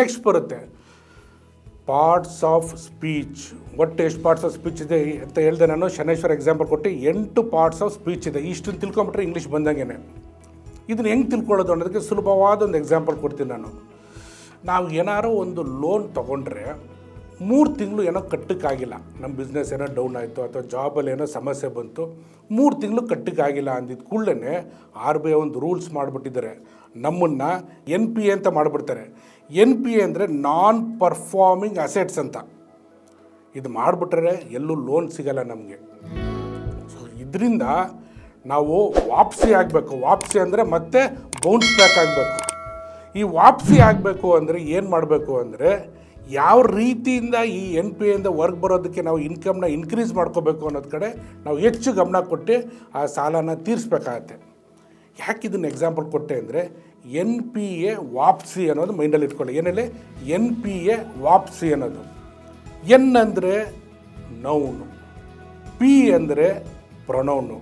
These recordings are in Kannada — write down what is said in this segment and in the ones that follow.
ನೆಕ್ಸ್ಟ್ ಬರುತ್ತೆ. ಪಾರ್ಟ್ಸ್ ಆಫ್ ಸ್ಪೀಚ್ ಒಟ್ಟು ಎಷ್ಟು ಪಾರ್ಟ್ಸ್ ಆಫ್ ಸ್ಪೀಚ್ ಇದೆ ಅಂತ ಹೇಳಿದೆ ನಾನು. ಶನೇಶ್ವರ ಎಕ್ಸಾಂಪಲ್ ಕೊಟ್ಟು ಎಂಟು ಪಾರ್ಟ್ಸ್ ಆಫ್ ಸ್ಪೀಚ್ ಇದೆ. ಇಷ್ಟನ್ನು ತಿಳ್ಕೊಂಬಿಟ್ರೆ ಇಂಗ್ಲೀಷ್ ಬಂದಂಗೆ ಇದನ್ನು ಹೆಂಗೆ ತಿಳ್ಕೊಳ್ಳೋದು ಅನ್ನೋದಕ್ಕೆ ಸುಲಭವಾದ ಒಂದು ಎಕ್ಸಾಂಪಲ್ ಕೊಡ್ತೀನಿ ನಾನು. ನಾವು ಏನಾರೋ ಒಂದು ಲೋನ್ ತೊಗೊಂಡ್ರೆ ಮೂರು ತಿಂಗಳು ಏನೋ ಕಟ್ಟಕ್ಕಾಗಿಲ್ಲ. ನಮ್ಮ ಬಿಸ್ನೆಸ್ ಏನೋ ಡೌನ್ ಆಯಿತು ಅಥವಾ ಜಾಬಲ್ಲಿ ಏನೋ ಸಮಸ್ಯೆ ಬಂತು, ಮೂರು ತಿಂಗಳು ಕಟ್ಟಕ್ಕಾಗಿಲ್ಲ ಅಂದಿದ್ದ ಕೂಡಲೇ ಆರ್ ಬಿ ಐ ಒಂದು ರೂಲ್ಸ್ ಮಾಡಿಬಿಟ್ಟಿದ್ದಾರೆ ನಮ್ಮನ್ನು ಎನ್ ಪಿ ಎ ಅಂತ ಮಾಡಿಬಿಡ್ತಾರೆ. ಎನ್ ಪಿ ಎ ಅಂದರೆ ನಾನ್ ಪರ್ಫಾರ್ಮಿಂಗ್ ಅಸೆಟ್ಸ್ ಅಂತ. ಇದು ಮಾಡಿಬಿಟ್ರೆ ಎಲ್ಲೂ ಲೋನ್ ಸಿಗಲ್ಲ ನಮಗೆ. ಸೊ ಇದರಿಂದ ನಾವು ವಾಪಸಿ ಆಗಬೇಕು. ವಾಪಸಿ ಅಂದರೆ ಮತ್ತೆ ಬೌನ್ಸ್ ಬ್ಯಾಕ್ ಆಗಬೇಕು. ಈ ವಾಪಸಿ ಆಗಬೇಕು ಅಂದರೆ ಏನು ಮಾಡಬೇಕು ಅಂದರೆ ಯಾವ ರೀತಿಯಿಂದ ಈ ಎನ್ ಪಿ ಎಂದ ವರ್ಕ್ ಬರೋದಕ್ಕೆ ನಾವು ಇನ್ಕಮ್ನ ಇನ್ಕ್ರೀಸ್ ಮಾಡ್ಕೋಬೇಕು ಅನ್ನೋದು ಕಡೆ ನಾವು ಹೆಚ್ಚು ಗಮನ ಕೊಟ್ಟು ಆ ಸಾಲನ ತೀರಿಸ್ಬೇಕಾಗತ್ತೆ. ಯಾಕೆ ಇದನ್ನು ಎಕ್ಸಾಂಪಲ್ ಕೊಟ್ಟೆ ಅಂದರೆ ಎನ್ ಪಿ ಎ ವಾಪ್ಸಿ ಅನ್ನೋದು ಮೈಂಡಲ್ಲಿ ಇಟ್ಕೊಳ್ಳಿ. ಏನೇಳಿ ಎನ್ ಪಿ ಎ ವಾಪ್ಸಿ ಅನ್ನೋದು. ಎನ್ ಅಂದರೆ ನೌನು ಪಿ ಅಂದರೆ ಪ್ರೊನೌನು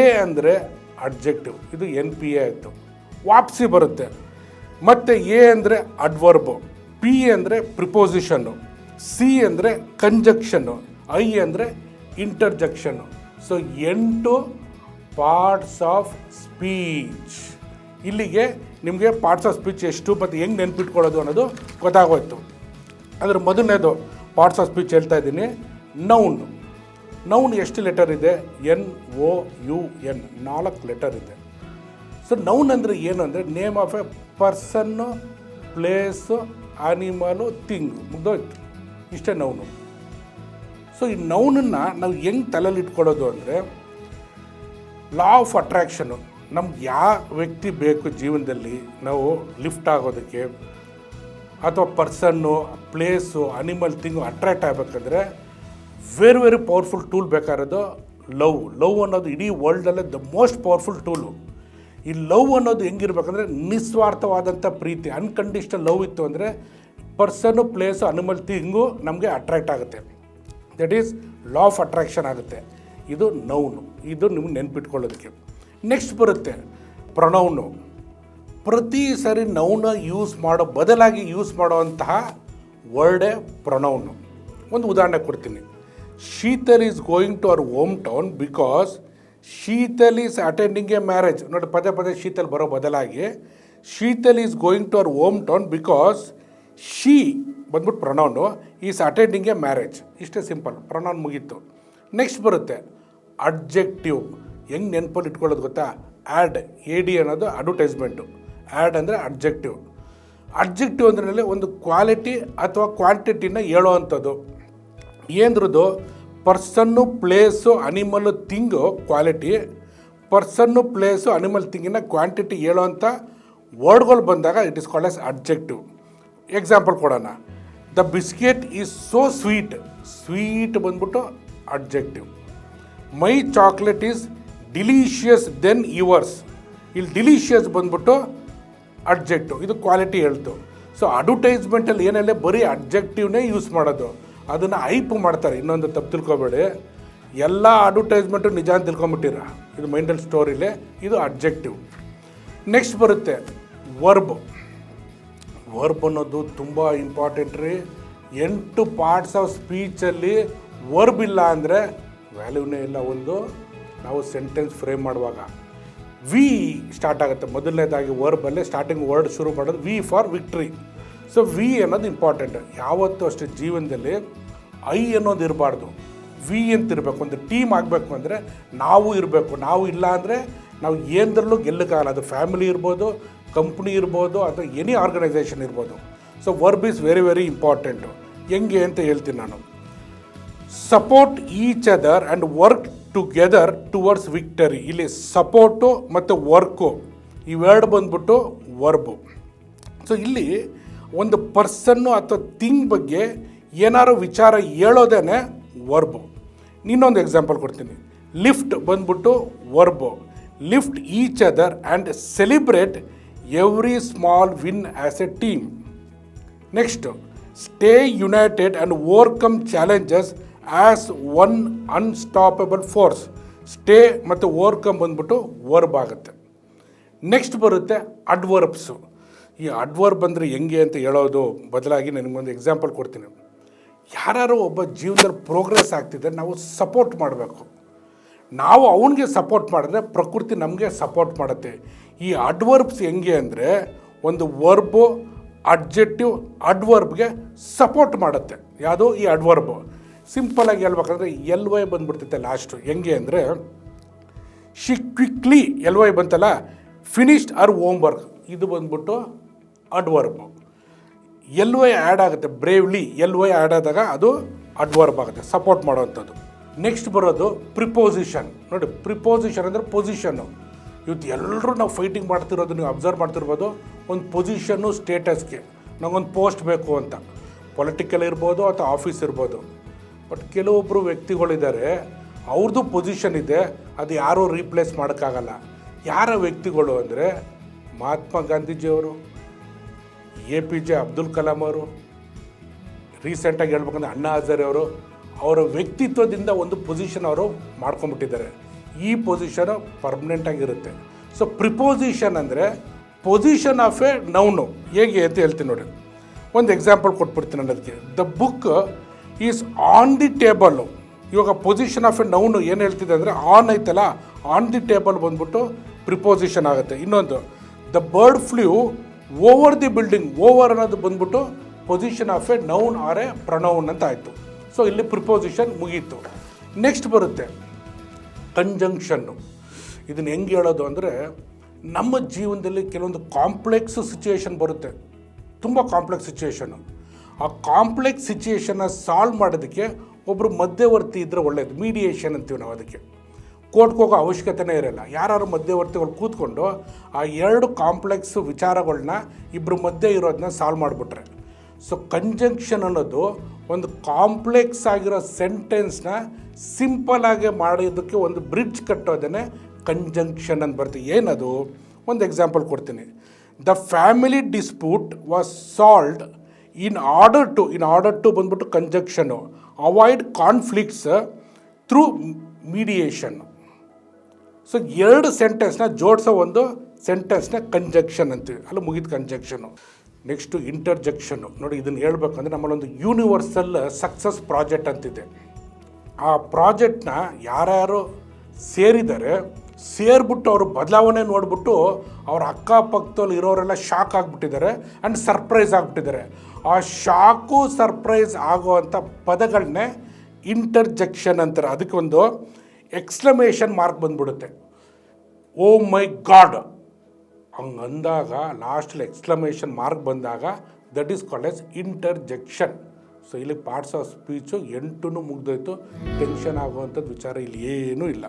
ಎ ಅಂದರೆ ಅಡ್ಜೆಕ್ಟಿವ್ ಇದು ಎನ್ ಪಿ ಎ ಆಯಿತು. ವಾಪ್ಸಿ ಬರುತ್ತೆ. ಮತ್ತು ಎ ಅಂದರೆ ಅಡ್ವರ್ಬು ಪಿ ಅಂದರೆ ಪ್ರಿಪೋಸಿಷನ್ನು ಸಿ ಅಂದರೆ ಕಂಜಕ್ಷನ್ನು ಐ ಅಂದರೆ ಇಂಟರ್ಜಕ್ಷನ್ನು ಸೊ ಎಂಟು ಪಾರ್ಟ್ಸ್ ಆಫ್ ಸ್ಪೀಚ್ ಇಲ್ಲಿಗೆ ನಿಮಗೆ ಪಾರ್ಟ್ಸ್ ಆಫ್ ಸ್ಪೀಚ್ ಎಷ್ಟು, ಮತ್ತು ಹೆಂಗೆ ನೆನ್ಪಿಟ್ಕೊಳ್ಳೋದು ಅನ್ನೋದು ಗೊತ್ತಾಗೋಯ್ತು. ಅದರ ಮೊದಲನೇದು ಪಾರ್ಟ್ಸ್ ಆಫ್ ಸ್ಪೀಚ್ ಹೇಳ್ತಾ ಇದ್ದೀನಿ. ನೌನ್ ನೌನ್ ಎಷ್ಟು ಲೆಟರ್ ಇದೆ? ಎನ್ ಒ ಯು ಎನ್ ನಾಲ್ಕು ಲೆಟರ್ ಇದೆ. ಸೊ ನೌನ್ ಅಂದರೆ ಏನು ಅಂದರೆ name of a person place animal thing, ಮುಗ್ದೋಯ್ತು. ಇಷ್ಟೇ ನೌನು ಸೊ ಈ ನೌನನ್ನು ನಾವು ಹೆಂಗೆ ತಲೆಯಲ್ಲಿ ಇಟ್ಕೊಳ್ಳೋದು ಅಂದರೆ ಲಾ ಆಫ್ ಅಟ್ರ್ಯಾಕ್ಷನು ನಮ್ಗೆ ಯಾವ ವ್ಯಕ್ತಿ ಬೇಕು ಜೀವನದಲ್ಲಿ ನಾವು ಲಿಫ್ಟ್ ಆಗೋದಕ್ಕೆ, ಅಥವಾ person place animal thing attract ಆಗಬೇಕಂದ್ರೆ ವೆರಿ ವೆರಿ ಪವರ್ಫುಲ್ ಟೂಲ್ ಬೇಕಾಗಿರೋದು ಲವ್. ಲವ್ ಅನ್ನೋದು ಇಡೀ ವರ್ಲ್ಡಲ್ಲೇ ದ ಮೋಸ್ಟ್ ಪವರ್ಫುಲ್ ಟೂಲು ಈ ಲವ್ ಅನ್ನೋದು ಹೆಂಗಿರ್ಬೇಕಂದ್ರೆ ನಿಸ್ವಾರ್ಥವಾದಂಥ ಪ್ರೀತಿ ಅನ್ಕಂಡೀಷನಲ್ ಲವ್ ಇತ್ತು ಅಂದರೆ ಪರ್ಸನ್ನು ಪ್ಲೇಸು ಅನಿಮಲ್ ಥಿಂಗು ನಮಗೆ ಅಟ್ರ್ಯಾಕ್ಟ್ ಆಗುತ್ತೆ. That is law of attraction ಆಗುತ್ತೆ. ಇದು ನೌನು ಇದು ನಿಮ್ಗೆ ನೆನ್ಪಿಟ್ಕೊಳ್ಳೋದಕ್ಕೆ. ನೆಕ್ಸ್ಟ್ ಬರುತ್ತೆ ಪ್ರೊನೌನು ಪ್ರತಿ ಸರಿ ನೌನ ಯೂಸ್ ಮಾಡೋ ಬದಲಾಗಿ ಯೂಸ್ ಮಾಡುವಂತಹ ವರ್ಡೇ ಪ್ರೊನೌನು ಒಂದು ಉದಾಹರಣೆ ಕೊಡ್ತೀನಿ. Sheetal is going to our home town because Sheetal is attending a marriage ನೋಡಿ, ಪದೇ ಪದೇ ಶೀತಲ್ ಬರೋ ಬದಲಾಗಿ Sheetal is going to our home town because she ಬಂದ್ಬಿಟ್ಟು pronoun is attending a marriage ಇಷ್ಟೇ ಸಿಂಪಲ್ ಪ್ರೊನೌನ್ ಮುಗೀತು. ನೆಕ್ಸ್ಟ್ ಬರುತ್ತೆ. ಅಡ್ಜೆಕ್ಟಿವ್ ಹೆಂಗೆ ನೆನಪಲ್ಲಿ ಇಟ್ಕೊಳ್ಳೋದು ಗೊತ್ತಾ? ಆ್ಯಡ್ ಎ ಡಿ ಅನ್ನೋದು ಅಡ್ವರ್ಟೈಸ್ಮೆಂಟು ಆ್ಯಡ್ ಅಂದರೆ ಅಡ್ಜೆಕ್ಟಿವ್ ಅಡ್ಜೆಕ್ಟಿವ್ ಅಂದ್ರೆ ಒಂದು ಕ್ವಾಲಿಟಿ ಅಥವಾ ಕ್ವಾಂಟಿಟಿನ ಹೇಳೋವಂಥದ್ದು ಏನದ್ರದ್ದು person, place, animal thing quality, person, place, animal ಥಿಂಗಿನ quantity ಹೇಳೋವಂಥ ವರ್ಡ್ಗಳು ಬಂದಾಗ it is called as objective example ಕೊಡೋಣ. The biscuit is so sweet sweet ಬಂದ್ಬಿಟ್ಟು objective my chocolate is delicious then yours. ಇಲ್ಲಿ ಡಿಲೀಷಿಯಸ್ ಬಂದ್ಬಿಟ್ಟು ಅಬ್ಜೆಕ್ಟಿವ್ ಇದು ಕ್ವಾಲಿಟಿ ಹೇಳ್ತು. ಸೊ ಅಡ್ವರ್ಟೈಸ್ಮೆಂಟಲ್ಲಿ ಏನೆಲ್ಲ ಬರೀ ಅಬ್ಜೆಕ್ಟಿವ್ನೇ ಯೂಸ್ ಮಾಡೋದು. ಅದನ್ನು ಐಪ್ ಮಾಡ್ತಾರೆ. ಇನ್ನೊಂದು ತಪ್ಪು ತಿಳ್ಕೊಬೇಡಿ. ಎಲ್ಲ ಅಡ್ವರ್ಟೈಸ್ಮೆಂಟು ನಿಜ ಅಂತ ತಿಳ್ಕೊಂಬಿಟ್ಟಿರ ಇದು ಮೈಂಡಲ್ ಸ್ಟೋರಿಲಿ ಇದು ಅಡ್ಜೆಕ್ಟಿವ್ ನೆಕ್ಸ್ಟ್ ಬರುತ್ತೆ ವರ್ಬ್ ವರ್ಬ್ ಅನ್ನೋದು ತುಂಬ ಇಂಪಾರ್ಟೆಂಟ್ ರೀ. ಎಂಟು ಪಾರ್ಟ್ಸ್ ಆಫ್ ಸ್ಪೀಚಲ್ಲಿ ವರ್ಬ್ ಇಲ್ಲ ಅಂದರೆ ವ್ಯಾಲ್ಯೂನೇ ಇಲ್ಲ ಒಂದು. ನಾವು ಸೆಂಟೆನ್ಸ್ ಫ್ರೇಮ್ ಮಾಡುವಾಗ. ವಿ ಸ್ಟಾರ್ಟ್ ಆಗುತ್ತೆ. ಮೊದಲನೇದಾಗಿ ವರ್ಬಲ್ಲೇ ಸ್ಟಾರ್ಟಿಂಗ್ ವರ್ಡ್ ಶುರು ಮಾಡೋದು V for victory so V ಅನ್ನೋದು ಇಂಪಾರ್ಟೆಂಟ್ ಯಾವತ್ತೂ ಅಷ್ಟೇ ಜೀವನದಲ್ಲಿ ಐ ಅನ್ನೋದು ಇರಬಾರ್ದು. ವಿ ಅಂತ ಇರಬೇಕು. ಒಂದು ಟೀಮ್ ಆಗಬೇಕು ಅಂದರೆ ನಾವು ಇರಬೇಕು. ನಾವು ಇಲ್ಲ ಅಂದರೆ ನಾವು ಏನದ್ರಲ್ಲೂ ಗೆಲ್ಲಕ್ಕಾಗಲ್ಲ. ಅದು ಫ್ಯಾಮಿಲಿ ಇರ್ಬೋದು ಕಂಪ್ನಿ ಇರ್ಬೋದು ಅಥವಾ ಎನಿ ಆರ್ಗನೈಸೇಷನ್ ಇರ್ಬೋದು. So verb is very very important ಹೆಂಗೆ ಅಂತ ಹೇಳ್ತೀನಿ ನಾನು. Support each other and work together towards victory ಇಲ್ಲಿ ಸಪೋರ್ಟು ಮತ್ತು ವರ್ಕು ಇವೆರಡು ಬಂದ್ಬಿಟ್ಟು ವರ್ಬು ಸೊ ಇಲ್ಲಿ ಒಂದು ಪರ್ಸನ್ನು ಅಥವಾ ಥಿಂಗ್ ಬಗ್ಗೆ ಏನಾರು ವಿಚಾರ ಹೇಳೋದೇ ವರ್ಬು. ಇನ್ನೊಂದು ಎಕ್ಸಾಂಪಲ್ ಕೊಡ್ತೀನಿ. ಲಿಫ್ಟ್ ಬಂದ್ಬಿಟ್ಟು verb. Lift each other and celebrate every small win as a team. Next, stay united and overcome challenges as one unstoppable force. Stay ಮತ್ತು ಓವರ್ಕಮ್ ಬಂದ್ಬಿಟ್ಟು ವರ್ಬ್ ಆಗುತ್ತೆ. ನೆಕ್ಸ್ಟ್ ಬರುತ್ತೆ ಅಡ್ವರ್ಬ್ಸು. ಈ ಅಡ್ವರ್ ಬಂದರೆ ಹೆಂಗೆ ಅಂತ ಹೇಳೋದು ಬದಲಾಗಿ ನನಗೊಂದು ಎಕ್ಸಾಂಪಲ್ ಕೊಡ್ತೀನಿ. ಯಾರು ಒಬ್ಬ ಜೀವನದಲ್ಲಿ ಪ್ರೋಗ್ರೆಸ್ ಆಗ್ತಿದ್ರೆ ನಾವು ಸಪೋರ್ಟ್ ಮಾಡಬೇಕು. ನಾವು ಅವನಿಗೆ ಸಪೋರ್ಟ್ ಮಾಡಿದ್ರೆ ಪ್ರಕೃತಿ ನಮಗೆ ಸಪೋರ್ಟ್ ಮಾಡುತ್ತೆ. ಈ ಅಡ್ವರ್ಬ್ಸ್ ಹೆಂಗೆ ಅಂದರೆ ಒಂದು ವರ್ಬು ಅಡ್ಜೆಕ್ಟಿವ್ ಅಡ್ವರ್ಬ್ಗೆ ಸಪೋರ್ಟ್ ಮಾಡುತ್ತೆ. ಯಾವುದು ಈ ಅಡ್ವರ್ಬು ಸಿಂಪಲಾಗಿ ಹೇಳ್ಬೇಕಂದ್ರೆ ಎಲ್ ವೈ ಬಂದ್ಬಿಡ್ತೈತೆ ಲಾಸ್ಟು ಹೆಂಗೆ ಅಂದರೆ ಶಿ ಕ್ವಿಕ್ಲಿ ಎಲ್ ವೈ ಬಂತಲ್ಲ ಫಿನಿಶ್ಡ್ ಆರ್ ಹೋಮ್ ವರ್ಕ್ ಇದು ಬಂದ್ಬಿಟ್ಟು ಅಡ್ವರ್ಬ್ ಎಲ್ ವೈ ಆ್ಯಡ್ ಆಗುತ್ತೆ ಬ್ರೇವ್ಲಿ ಎಲ್ ವೈ ಆ್ಯಡ್ ಆದಾಗ ಅದು ಅಡ್ವರ್ಬ್ ಆಗುತ್ತೆ ಸಪೋರ್ಟ್ ಮಾಡೋವಂಥದ್ದು. ನೆಕ್ಸ್ಟ್ ಬರೋದು ಪ್ರಿಪೋಸಿಷನ್ ನೋಡಿ ಪ್ರಿಪೋಸಿಷನ್ ಅಂದರೆ ಪೊಸಿಷನ್ನು ಇವತ್ತು ಎಲ್ಲರೂ ನಾವು ಫೈಟಿಂಗ್ ಮಾಡ್ತಿರೋದು, ನೀವು ಅಬ್ಸರ್ವ್ ಮಾಡ್ತಿರ್ಬೋದು, ಒಂದು ಪೊಸಿಷನ್ನು ಸ್ಟೇಟಸ್ಗೆ ನಂಗೊಂದು ಪೋಸ್ಟ್ ಬೇಕು ಅಂತ. ಪೊಲಿಟಿಕಲ್ ಇರ್ಬೋದು ಅಥವಾ ಆಫೀಸ್ ಇರ್ಬೋದು. ಬಟ್ ಕೆಲವೊಬ್ಬರು ವ್ಯಕ್ತಿಗಳಿದ್ದಾರೆ ಅವ್ರದ್ದು ಪೊಸಿಷನ್ ಇದೆ, ಅದು ಯಾರೂ ರೀಪ್ಲೇಸ್ ಮಾಡೋಕ್ಕಾಗಲ್ಲ. ಯಾರ ವ್ಯಕ್ತಿಗಳು ಅಂದರೆ ಮಹಾತ್ಮ ಗಾಂಧೀಜಿಯವರು A P J Abdul Kalam ಅವರು ರೀಸೆಂಟಾಗಿ ಹೇಳ್ಬೇಕಂದ್ರೆ ಅಣ್ಣಾ ಹಜಾರೆ ಅವರು, ಅವರ ವ್ಯಕ್ತಿತ್ವದಿಂದ ಒಂದು ಪೊಸಿಷನ್ ಅವರು ಮಾಡ್ಕೊಂಬಿಟ್ಟಿದ್ದಾರೆ ಈ ಪೊಸಿಷನು ಪರ್ಮನೆಂಟ್ ಆಗಿರುತ್ತೆ. ಸೊ ಪ್ರಿಪೋಸಿಷನ್ ಅಂದರೆ ಪೊಸಿಷನ್ ಆಫ್ ಎ ನೌನು ಹೇಗೆ ಅಂತ ಹೇಳ್ತೀನಿ ನೋಡಿ. ಒಂದು ಎಕ್ಸಾಂಪಲ್ ಕೊಟ್ಬಿಡ್ತೀನಿ ಅನ್ನೋದಕ್ಕೆ the book is on the table ಇವಾಗ ಪೊಸಿಷನ್ ಆಫ್ ಎ ನೌನು ಏನು ಹೇಳ್ತಿದೆ ಅಂದರೆ ಆನ್ ಐತಲ್ಲ ಆನ್ ದಿ ಟೇಬಲ್ ಬಂದ್ಬಿಟ್ಟು ಪ್ರಿಪೋಸಿಷನ್ ಆಗುತ್ತೆ. ಇನ್ನೊಂದು the bird flew over the building over ಅನ್ನೋದು ಬಂದ್ಬಿಟ್ಟು position of a noun or a pronoun ಅಂತ ಆಯಿತು. ಸೊ ಇಲ್ಲಿ ಪ್ರಿಪೋಸಿಷನ್ ಮುಗೀತು. ನೆಕ್ಸ್ಟ್ ಬರುತ್ತೆ. ಕಂಜಂಕ್ಷನ್ನು ಇದನ್ನು ಹೆಂಗೆ ಹೇಳೋದು ಅಂದರೆ, ನಮ್ಮ ಜೀವನದಲ್ಲಿ ಕೆಲವೊಂದು ಕಾಂಪ್ಲೆಕ್ಸ್ ಸಿಚುಯೇಷನ್ ಬರುತ್ತೆ. ತುಂಬ ಕಾಂಪ್ಲೆಕ್ಸ್ ಸಿಚುಯೇಷನ್ನು ಆ ಕಾಂಪ್ಲೆಕ್ಸ್ ಸಿಚುಯೇಷನ್ನ ಸಾಲ್ವ್ ಮಾಡೋದಕ್ಕೆ ಒಬ್ಬರು ಮಧ್ಯವರ್ತಿ ಇದ್ದರೆ ಒಳ್ಳೆಯದು ಮೀಡಿಯೇಷನ್ ಅಂತೀವಿ ನಾವು ಅದಕ್ಕೆ. ಕೋರ್ಟ್ಗೆ ಹೋಗೋ ಅವಶ್ಯಕತೆನೇ ಇರಲ್ಲ. ಯಾರು ಮಧ್ಯವರ್ತಿಗಳು ಕೂತ್ಕೊಂಡು ಆ ಎರಡು ಕಾಂಪ್ಲೆಕ್ಸ್ ವಿಚಾರಗಳನ್ನ ಇಬ್ಬರು ಮಧ್ಯೆ ಇರೋದನ್ನ ಸಾಲ್ವ್ ಮಾಡಿಬಿಟ್ರೆ. ಸೊ ಕಂಜಂಕ್ಷನ್ ಅನ್ನೋದು ಒಂದು ಕಾಂಪ್ಲೆಕ್ಸ್ ಆಗಿರೋ ಸೆಂಟೆನ್ಸ್ನ ಸಿಂಪಲ್ ಆಗಿ ಮಾಡೋದಕ್ಕೆ ಒಂದು ಬ್ರಿಡ್ಜ್ ಕಟ್ಟೋದನ್ನೇ ಕಂಜಂಕ್ಷನ್ ಅಂತ ಬರ್ತದೆ ಏನದು? ಒಂದು ಎಕ್ಸಾಂಪಲ್ ಕೊಡ್ತೀನಿ. The family dispute was solved in order to in order to ಬಂದ್ಬಿಟ್ಟು conjunction avoid conflicts through mediation so ಎರಡು ಸೆಂಟೆನ್ಸ್ನ ಜೋಡಿಸೋ ಒಂದು ಸೆಂಟೆನ್ಸ್ನ ಕಂಜಕ್ಷನ್ ಅಂತೀವಿ. ಅಲ್ಲಿ, ಮುಗಿದ ಕಂಜಕ್ಷನು ನೆಕ್ಸ್ಟು ಇಂಟರ್ಜೆಕ್ಷನ್ನು ನೋಡಿ, ಇದನ್ನು ಹೇಳ್ಬೇಕಂದ್ರೆ ನಮ್ಮಲ್ಲೊಂದು ಯೂನಿವರ್ಸಲ್ ಸಕ್ಸಸ್ ಪ್ರಾಜೆಕ್ಟ್ ಅಂತಿದೆ. ಆ ಪ್ರಾಜೆಕ್ಟ್ನ ಯಾರ್ಯಾರು ಸೇರಿದ್ದಾರೆ ಸೇರಿಬಿಟ್ಟು ಅವರು ಬದಲಾವಣೆ ನೋಡಿಬಿಟ್ಟು ಅವ್ರ ಅಕ್ಕಪಕ್ಕದಲ್ಲಿ ಇರೋರೆಲ್ಲ ಶಾಕ್ ಆಗಿಬಿಟ್ಟಿದ್ದಾರೆ ಆ್ಯಂಡ್ ಸರ್ಪ್ರೈಸ್ ಆಗಿಬಿಟ್ಟಿದ್ದಾರೆ. ಆ ಶಾಕು ಸರ್ಪ್ರೈಸ್ ಆಗುವಂಥ ಪದಗಳನ್ನೇ ಇಂಟರ್ಜೆಕ್ಷನ್ ಅಂತಾರೆ. ಅದಕ್ಕೆ ಒಂದು ಎಕ್ಸ್ಕ್ಲಮೇಷನ್ ಮಾರ್ಕ್ ಬಂದ್ಬಿಡುತ್ತೆ. Oh my God. ಹಂಗೆ ಅಂದಾಗ ಲಾಸ್ಟಲ್ಲಿ ಎಕ್ಸ್ಲಮೇಷನ್ ಮಾರ್ಕ್ ಬಂದಾಗ that is called as interjection. So ಇಲ್ಲಿ ಪಾರ್ಟ್ಸ್ ಆಫ್ ಸ್ಪೀಚು ಎಂಟು ಮುಗ್ದೋಯ್ತು. ಟೆನ್ಷನ್ ಆಗುವಂಥದ್ದು ವಿಚಾರ ಇಲ್ಲಿ ಏನೂ ಇಲ್ಲ.